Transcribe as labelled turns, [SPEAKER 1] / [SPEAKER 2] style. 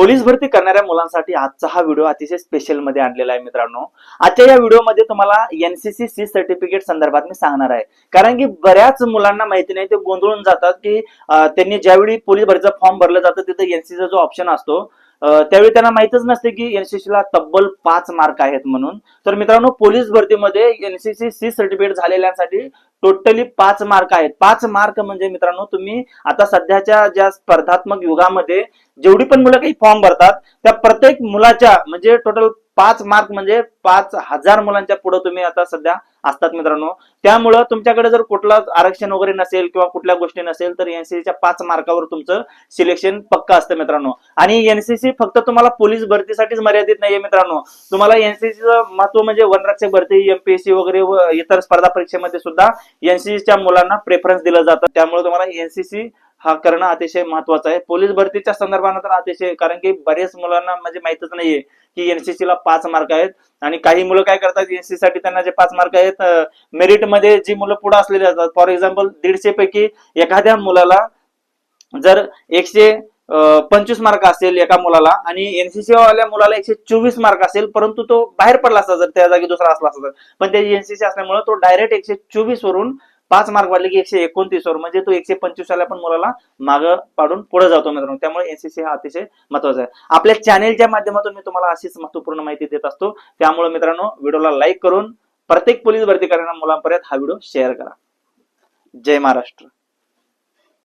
[SPEAKER 1] Police भरती करणाऱ्या मुलांसाठी आजचा हा व्हिडिओ अतिशय स्पेशलमध्ये आणलेला आहे मित्रांनो. आजच्या या व्हिडिओमध्ये तुम्हाला एनसीसी सी सर्टिफिकेट संदर्भात मी सांगणार आहे. कारण की बऱ्याच मुलांना माहिती नाही ते गोंधळून जातात की त्यांनी ज्यावेळी पोलीस भरतीचा फॉर्म भरला जातं तिथे एनसीसीचा जो ऑप्शन असतो त्यावेळी त्यांना माहितच नसते की एनसीसीला तब्बल पाच मार्क आहेत म्हणून. तर मित्रांनो पोलीस भरतीमध्ये एनसीसी सी सर्टिफिकेट झालेल्यांसाठी टोटली पाच मार्क आहेत. पाच मार्क म्हणजे मित्रांनो तुम्ही आता सध्याच्या ज्या स्पर्धात्मक युगामध्ये जेवढी पण मुलं काही फॉर्म भरतात त्या प्रत्येक मुलाच्या म्हणजे टोटल पाच मार्क म्हणजे पाच हजार मुलांच्या पुढे तुम्ही आता सध्या असतात मित्रांनो. त्यामुळं तुमच्याकडे जर कुठला आरक्षण वगैरे नसेल किंवा कुठल्या गोष्टी नसेल तर एनसीसीच्या पाच मार्कावर तुमचं सिलेक्शन पक्का असतं मित्रांनो. आणि एनसीसी फक्त तुम्हाला पोलीस भरतीसाठीच मर्यादित नाहीये मित्रांनो. तुम्हाला एनसीसीचं महत्त्व म्हणजे वनरक्षक भरती एमपीएससी वगैरे व इतर स्पर्धा परीक्षेमध्ये सुद्धा एनसीसीच्या मुलांना प्रेफरन्स दिलं जातं. त्यामुळे तुम्हाला एनसीसी हा करणं अतिशय महत्वाचं आहे पोलीस भरतीच्या संदर्भानं तर अतिशय कारण की बरेच मुलांना म्हणजे माहितच नाहीये की एनसीसी ला पाच मार्क आहेत आणि काही मुलं काय करतात एनसीसी साठी त्यांना जे पाच मार्क आहेत मेरिटमध्ये जी मुलं पुढे असलेली असतात फॉर एक्झाम्पल दीडशे पैकी एखाद्या मुलाला जर एकशे पंचवीस मार्क असेल एका मुलाला आणि एनसीसी वाल्या मुलाला एकशे चोवीस मार्क असेल परंतु तो बाहेर पडला असता जर त्या जागी दुसरा असला असता तर. पण त्याची एनसीसी असल्यामुळे तो डायरेक्ट एकशे चोवीस वरून पाच मार्क वाढले की एकशे एकोणतीस वर म्हणजे तो एकशे पंचवीस पण मुलाला माग पाडून पुढे जातो मित्रांनो. त्यामुळे एनसीसी हा अतिशय महत्त्वाचा आहे. आपल्या चॅनेलच्या माध्यमातून मी तुम्हाला अशीच महत्त्वपूर्ण माहिती देत असतो. त्यामुळे मित्रांनो व्हिडिओला लाईक करून प्रत्येक पोलीस भरती करणाऱ्या मुलांपर्यंत हा व्हिडिओ शेअर करा. जय महाराष्ट्र.